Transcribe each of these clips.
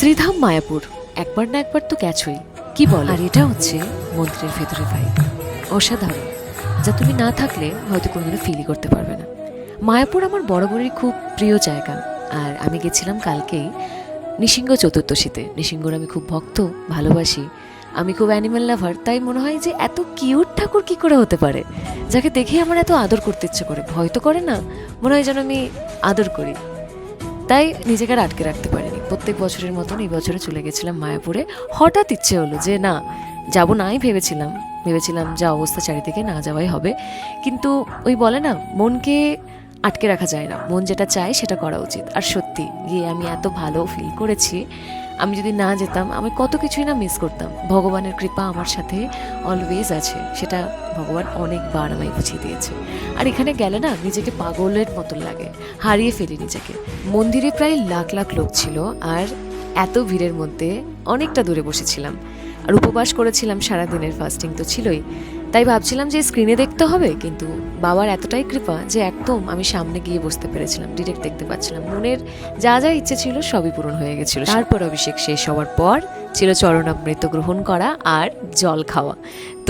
শ্রীধাম মায়াপুর। একবার না একবার তো গেছই। কি বল? আর এটা হচ্ছে মন্দিরের ভেতরে ভাইব অসাধারণ। যা তুমি না থাকলে হয়তো কোনোদিনও ফিলই করতে পারবে না। মায়াপুর আমার বরাবরই খুব প্রিয় জায়গা। আর আমি গেছিলাম কালকেই নিসিংহ চতুর্দশীতে। নিসিংহর আমি খুব ভক্ত, ভালোবাসি। আমি খুব অ্যানিমাল লাভার তাই মনে হয় যে এত কিউট ঠাকুর কি করে হতে পারে? যাকে দেখে আমার এত আদর করতে ইচ্ছে করে। ভয় তো করে না, মনে হয় যেন আমি আদর করি। তাই নিজেকে আটকে রাখতে প্রত্যেক বছরের মতন এই বছরে চলে গেছিলাম মায়াপুরে। হঠাৎ ইচ্ছে হলো যে, না, যাব নাই ভেবেছিলাম। ভেবেছিলাম যা, অবস্থা চারিদিকে না যাওয়াই হবে। কিন্তু ওই বলে না, মনকে আটকে রাখা যায় না। মন যেটা চায় সেটা করা উচিত। আর সত্যি, গিয়ে আমি এত ভালো ফিল করেছি আমি যদি না যেতাম, আমি কত কিছুই না মিস করতাম। ভগবানের কৃপা আমার সাথে অলওয়েজ আছে। সেটা ভগবান অনেকবার আমায় বুঝিয়ে দিয়েছে। আর এখানে গেলে না, নিজেকে পাগলের মতন লাগে। হারিয়ে ফেলি নিজেকে। মন্দিরে প্রায় লাখ লাখ লোক ছিল আর এত ভিড়ের মধ্যে অনেকটা দূরে বসেছিলাম। আর উপবাস করেছিলাম সারা দিনের ফাস্টিং তো ছিলই। তাই ভাবছিলাম যে স্ক্রিনে দেখতে হবে, কিন্তু বাবার এতটাই কৃপা যে একদম আমি সামনে গিয়ে বসতে পেরেছিলাম ডিরেক্ট দেখতে পাচ্ছিলাম। মনের যা যা ইচ্ছে ছিল সবই পূরণ হয়ে গেছিল। তারপর অভিষেক শেষ হওয়ার পর ছিল চরণামৃত গ্রহণ করা আর জল খাওয়া।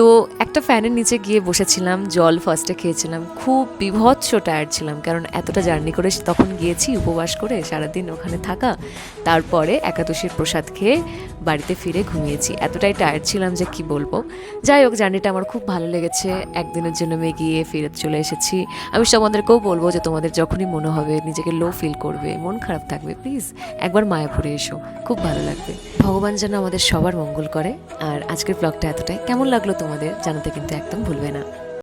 তো একটা ফ্যানের নিচে গিয়ে বসেছিলাম, জল ফার্স্টে খেয়েছিলাম। খুব বিভৎস টায়ার্ড ছিলাম, কারণ এতটা জার্নি করে তখন গিয়েছি, উপবাস করে সারাদিন ওখানে থাকা। তারপরে একাদশীর প্রসাদ খেয়ে বাড়িতে ফিরে ঘুমিয়েছি। এতটাই টায়ার্ড ছিলাম যে কি বলব। যাই হোক জার্নিটা আমার খুব ভালো লেগেছে। একদিনের জন্য আমি গিয়ে ফিরে চলে এসেছি। আমি তোমাদেরকেও বলব যে তোমাদের যখনই মনে হবে নিজেকে লো ফিল করবে, মন খারাপ থাকবে প্লিজ একবার মায়াপুরে এসো। খুব ভালো লাগবে। ভগবান যেন আমাদের সবার মঙ্গল করে। আর আজকের ব্লগটা এতটাই। কেমন লাগল তোমাদের জানাতে কিন্তু একদম ভুলবে না।